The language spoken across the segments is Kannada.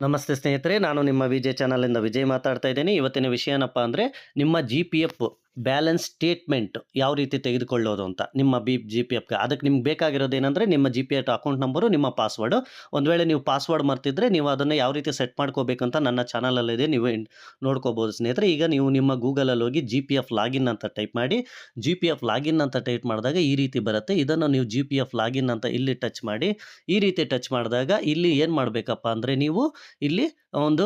ನಮಸ್ತೆ ಸ್ನೇಹಿತರೆ, ನಾನು ನಿಮ್ಮ ವಿಜಯ್ ಇಂದ ವಿಜಯ್ ಮಾತಾಡ್ತಾ ಇದ್ದೀನಿ. ಇವತ್ತಿನ ವಿಷಯ ಏನಪ್ಪ ಅಂದ್ರೆ, ನಿಮ್ಮ G P F balance statement ಯಾವ ರೀತಿ ತೆಗೆದುಕೊಳ್ಳೋದು ಅಂತ ನಿಮ್ಮ ಬಿ, ಜಿ, ಪಿ ಎಫ್ಗೆ ಅದಕ್ಕೆ ನಿಮ್ಗೆ ಬೇಕಾಗಿರೋದು ಏನಂದರೆ ನಿಮ್ಮ G, P, F account number, ನಿಮ್ಮ ಪಾಸ್ವರ್ಡು. ಒಂದು ವೇಳೆ ನೀವು ಪಾಸ್ವರ್ಡ್ ಮರ್ತಿದ್ರೆ ನೀವು ಅದನ್ನು ಯಾವ ರೀತಿ ಸೆಟ್ ಮಾಡ್ಕೋಬೇಕಂತ ನನ್ನ ಚಾನಲಲ್ಲಿದೆ ನೀವು ನೋಡ್ಕೋಬೋದು ಸ್ನೇಹಿತರೆ. ಈಗ ನೀವು ನಿಮ್ಮ ಗೂಗಲಲ್ಲಿ ಹೋಗಿ ಜಿ, ಪಿ, ಎಫ್ ಲಾಗಿನ್ ಅಂತ ಟೈಪ್ ಮಾಡಿ. ಜಿ, ಪಿ, ಎಫ್ ಲಾಗಿನ್ ಅಂತ ಟೈಪ್ ಮಾಡಿದಾಗ ಈ ರೀತಿ ಬರುತ್ತೆ. ಇದನ್ನು ನೀವು ಜಿ, ಪಿ, ಎಫ್ ಲಾಗಿನ್ ಅಂತ ಇಲ್ಲಿ ಟಚ್ ಮಾಡಿ. ಈ ರೀತಿ ಟಚ್ ಮಾಡಿದಾಗ ಇಲ್ಲಿ ಏನು ಮಾಡಬೇಕಪ್ಪ ಅಂದರೆ ನೀವು ಇಲ್ಲಿ ಒಂದು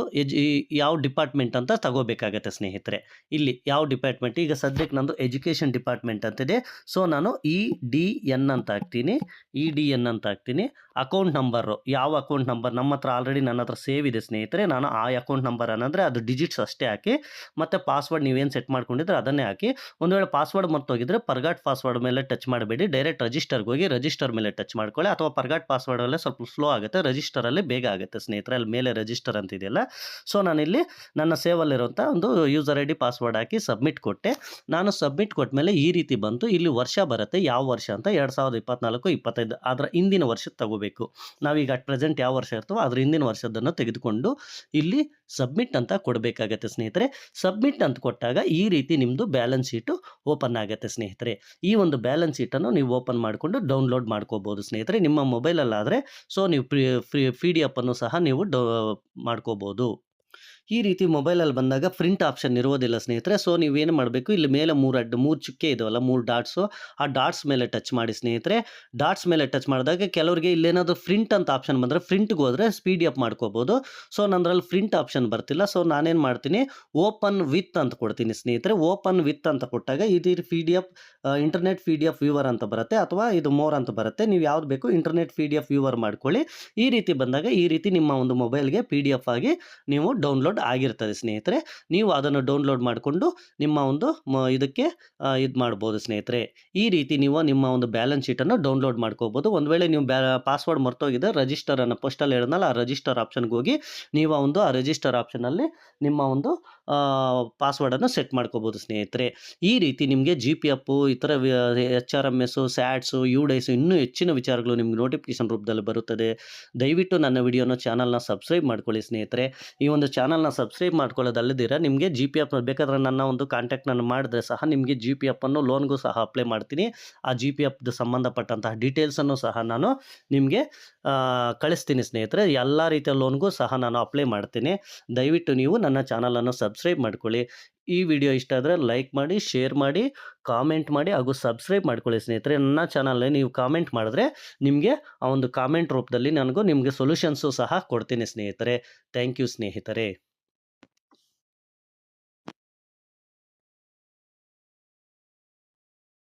ಯಾವ ಡಿಪಾರ್ಟ್ಮೆಂಟ್ ಅಂತ ತಗೋಬೇಕಾಗತ್ತೆ ಸ್ನೇಹಿತರೆ. ಇಲ್ಲಿ ಯಾವ ಡಿಪಾರ್ಟ್ಮೆಂಟ್? ಈಗ ಸದ್ಯಕ್ಕೆ ನಂದು ಎಜುಕೇಷನ್ ಡಿಪಾರ್ಟ್ಮೆಂಟ್ ಅಂತಿದೆ. ಸೊ ನಾನು ಇ ಡಿ ಎನ್ ಅಂತ ಹಾಕ್ತೀನಿ. ಇ ಡಿ ಎನ್ ಅಂತ ಹಾಕ್ತೀನಿ. ಅಕೌಂಟ್ ನಂಬರು, ಯಾವ ಅಕೌಂಟ್ ನಂಬರ್? ನಮ್ಮ ಹತ್ರ ಆಲ್ರೆಡಿ ನನ್ನ ಹತ್ರ ಸೇವ್ ಇದೆ ಸ್ನೇಹಿತರೆ. ನಾನು ಆ ಅಕೌಂಟ್ ನಂಬರ್ ಅನ್ನಂದರೆ ಅದು ಡಿಜಿಟ್ಸ್ ಅಷ್ಟೇ ಹಾಕಿ, ಮತ್ತು ಪಾಸ್ವರ್ಡ್ ನೀವೇನು ಸೆಟ್ ಮಾಡ್ಕೊಂಡಿದ್ರೆ ಅದನ್ನೇ ಹಾಕಿ, ಒಂದು ವೇಳೆ ಪಾಸ್ವರ್ಡ್ ಮರ್ತೋಗಿದ್ರೆ ಪರ್ಗಾಟ್ ಪಾಸ್ವರ್ಡ್ ಮೇಲೆ ಟಚ್ ಮಾಡಬೇಡಿ. ಡೈರೆಕ್ಟ್ ರಿಜಿಸ್ಟರ್ಗೆ ಹೋಗಿ ರಿಜಿಸ್ಟರ್ ಮೇಲೆ ಟಚ್ ಮಾಡ್ಕೊಳ್ಳಿ. ಅಥವಾ ಪರ್ಗಾಟ್ ಪಾಸ್ವರ್ಡಲ್ಲೇ ಸ್ವಲ್ಪ ಸ್ಲೋ ಆಗುತ್ತೆ. ರಿಜಿಸ್ಟರಲ್ಲಿ ಬೇಗ ಆಗುತ್ತೆ ಸ್ನೇಹಿತರೆ. ಅಲ್ಲಿ ಮೇಲೆ ರಿಜಿಸ್ಟರ್ ಅಂತಿದೆಯಲ್ಲ ಸೊ ನಾನಿಲ್ಲಿ ನನ್ನ ಸೇವಲ್ಲಿರುವಂಥ ಒಂದು ಯೂಸರ್ ಐ ಡಿ ಪಾಸ್ವರ್ಡ್ ಹಾಕಿ ಸಬ್ಮಿಟ್ ಕೊಟ್ಟೆ. ನಾನು ಸಬ್ಮಿಟ್ ಕೊಟ್ಟ ಮೇಲೆ ಈ ರೀತಿ ಬಂತು, ಇಲ್ಲಿ ವರ್ಷ ಬರುತ್ತೆ, ಯಾವ ವರ್ಷ ಅಂತ ಎರಡು ಸಾವಿರದ ಇಪ್ಪತ್ನಾಲ್ಕು, ಇಪ್ಪತ್ತೈದು ಅದರ ಹಿಂದಿನ ವರ್ಷದ ತಗೋಬೇಕು. ನಾವೀಗ ಅಟ್ ಪ್ರೆಸೆಂಟ್ ಯಾವ ವರ್ಷ ಇರ್ತವೋ ಅದ್ರ ಹಿಂದಿನ ವರ್ಷದನ್ನು ತೆಗೆದುಕೊಂಡು ಇಲ್ಲಿ ಸಬ್ಮಿಟ್ ಅಂತ ಕೊಡಬೇಕಾಗತ್ತೆ ಸ್ನೇಹಿತರೆ. ಸಬ್ಮಿಟ್ ಅಂತ ಕೊಟ್ಟಾಗ ಈ ರೀತಿ ನಿಮ್ಮದು ಬ್ಯಾಲೆನ್ಸ್ ಶೀಟು ಓಪನ್ ಆಗುತ್ತೆ ಸ್ನೇಹಿತರೆ. ಈ ಒಂದು ಬ್ಯಾಲೆನ್ಸ್ ಶೀಟನ್ನು ನೀವು ಓಪನ್ ಮಾಡಿಕೊಂಡು ಡೌನ್ಲೋಡ್ ಮಾಡ್ಕೋಬೋದು ಸ್ನೇಹಿತರೆ. ನಿಮ್ಮ ಮೊಬೈಲಲ್ಲಾದರೆ ಸೊ ನೀವು ಪ್ರಿ ಫ್ರೀ ಪಿ ಡಿ ಎಫನ್ನು ಸಹ ನೀವು ಡೌ ಮಾಡ್ಕೋಬೋದು. ಈ ರೀತಿ ಮೊಬೈಲಲ್ಲಿ ಬಂದಾಗ ಪ್ರಿಂಟ್ ಆಪ್ಷನ್ ಇರೋದಿಲ್ಲ ಸ್ನೇಹಿತರೆ. ಸೊ ನೀವೇನು ಮಾಡಬೇಕು? ಇಲ್ಲಿ ಮೇಲೆ ಮೂರು ಅಡ್ಡ ಮೂರು ಚುಕ್ಕೆ ಇದಾವಲ್ಲ, ಮೂರು ಡಾಟ್ಸು. ಆ ಡಾಟ್ಸ್ ಮೇಲೆ ಟಚ್ ಮಾಡಿ ಸ್ನೇಹಿತರೆ. ಡಾಟ್ಸ್ ಮೇಲೆ ಟಚ್ ಮಾಡಿದಾಗ ಕೆಲವರಿಗೆ ಇಲ್ಲೇನಾದರೂ ಪ್ರಿಂಟ್ ಅಂತ ಆಪ್ಷನ್ ಬಂದರೆ ಪ್ರಿಂಟ್ಗೆ ಹೋದರೆ ಸ್ಪೀಡ್ ಅಪ್ ಮಾಡ್ಕೋಬೋದು. ಸೊ ನಂದ್ರಲ್ಲಿ ಪ್ರಿಂಟ್ ಆಪ್ಷನ್ ಬರ್ತಿಲ್ಲ. ಸೊ, ನಾನೇನು ಮಾಡ್ತೀನಿ? ಓಪನ್ ವಿತ್ ಅಂತ ಕೊಡ್ತೀನಿ ಸ್ನೇಹಿತರೆ. ಓಪನ್ ವಿತ್ ಅಂತ ಕೊಟ್ಟಾಗ ಇದು P D F internet P D F viewer ಅಂತ ಬರುತ್ತೆ ಅಥವಾ ಇದು ಮೋರ್ ಅಂತ ಬರುತ್ತೆ. ನೀವು ಯಾವ್ದು ಬೇಕು internet P D F viewer ಮಾಡ್ಕೊಳ್ಳಿ. ಈ ರೀತಿ ಬಂದಾಗ ಈ ರೀತಿ ನಿಮ್ಮ ಒಂದು ಮೊಬೈಲ್ಗೆ ಪಿ ಡಿ ಎಫ್ ಆಗಿ ನೀವು ಡೌನ್ಲೋಡ್ ಆಗಿರ್ತದೆ ಸ್ನೇಹಿತರೆ. ನೀವು ಅದನ್ನು ಡೌನ್ಲೋಡ್ ಮಾಡಿಕೊಂಡು ನಿಮ್ಮ ಒಂದು ಇದಕ್ಕೆ ಇದು ಮಾಡ್ಬೋದು ಸ್ನೇಹಿತರೆ. ಈ ರೀತಿ ನೀವು ನಿಮ್ಮ ಒಂದು ಬ್ಯಾಲೆನ್ಸ್ ಶೀಟನ್ನು ಡೌನ್ಲೋಡ್ ಮಾಡ್ಕೋಬೋದು. ಒಂದು ವೇಳೆ ನೀವು ಬ್ಯಾ, ಪಾಸ್ವರ್ಡ್ ಮರ್ತೋಗಿದೆ, ರಿಜಿಸ್ಟರ್ ಅನ್ನು ಫಸ್ಟಲ್ಲಿ ಹೇಳಿದ್ನಲ್ಲ, ಆ ರಿಜಿಸ್ಟರ್ ಆಪ್ಷನ್ಗೆ ಹೋಗಿ ನೀವು ಒಂದು, ಆ ರಿಜಿಸ್ಟರ್ ಆಪ್ಷನಲ್ಲಿ ನಿಮ್ಮ ಒಂದು ಪಾಸ್ವರ್ಡನ್ನು ಸೆಟ್ ಮಾಡ್ಕೋಬೋದು ಸ್ನೇಹಿತರೆ. ಈ ರೀತಿ ನಿಮಗೆ ಜಿ ಪಿ ಎಫ್ ಇತರ H R M S SATS U DISE ಇನ್ನೂ ಹೆಚ್ಚಿನ ವಿಚಾರಗಳು ನಿಮ್ಗೆ ನೋಟಿಫಿಕೇಶನ್ ರೂಪದಲ್ಲಿ ಬರುತ್ತದೆ. ದಯವಿಟ್ಟು ನನ್ನ ವಿಡಿಯೋನ ಚಾನಲ್ನ ಸಬ್ಸ್ಕ್ರೈಬ್ ಮಾಡ್ಕೊಳ್ಳಿ ಸ್ನೇಹಿತರೆ. ಈ ಒಂದು ಚಾನಲ್ನ ಸಬ್ಸ್ಕ್ರೈಬ್ ಮಾಡ್ಕೊಳ್ಳೋದಲ್ಲದಿರ ನಿಮಗೆ ಜಿ ಪಿ ಎಫ್ ಬೇಕಾದ್ರೆ ನನ್ನ ಒಂದು ಕಾಂಟ್ಯಾಕ್ಟ್ನನ್ನು ಮಾಡಿದ್ರೆ ಸಹ ನಿಮಗೆ ಜಿ ಪಿ ಎಫ್ ಅನ್ನು ಲೋನ್ಗೂ ಸಹ ಅಪ್ಲೈ ಮಾಡ್ತೀನಿ. ಆ ಜಿ ಪಿ ಎಫ್ದು ಸಂಬಂಧಪಟ್ಟಂತಹ ಡೀಟೇಲ್ಸನ್ನು ಸಹ ನಾನು ನಿಮಗೆ ಕಳಿಸ್ತೀನಿ ಸ್ನೇಹಿತರೆ. ಎಲ್ಲ ರೀತಿಯ ಲೋನ್ಗೂ ಸಹ ನಾನು ಅಪ್ಲೈ ಮಾಡ್ತೀನಿ. ದಯವಿಟ್ಟು ನೀವು ನನ್ನ ಚಾನಲನ್ನು ಸಬ್ಸ್ಕ್ರೈಬ್ ಮಾಡ್ಕೊಳ್ಳಿ. ಈ ವಿಡಿಯೋ ಇಷ್ಟ ಆದರೆ ಲೈಕ್ ಮಾಡಿ ಶೇರ್ ಮಾಡಿ ಕಾಮೆಂಟ್ ಮಾಡಿ, ಹಾಗೂ ಸಬ್ಸ್ಕ್ರೈಬ್ ಮಾಡ್ಕೊಳ್ಳಿ ಸ್ನೇಹಿತರೆ. ನನ್ನ ಚಾನಲ್ ನೀವು ಕಾಮೆಂಟ್ ಮಾಡಿದ್ರೆ ನಿಮಗೆ ಆ ಒಂದು ಕಾಮೆಂಟ್ ರೂಪದಲ್ಲಿ ನನಗೂ ನಿಮಗೆ ಸೊಲ್ಯೂಷನ್ಸು ಸಹ ಕೊಡ್ತೀನಿ ಸ್ನೇಹಿತರೆ. ಥ್ಯಾಂಕ್ ಯು ಸ್ನೇಹಿತರೆ.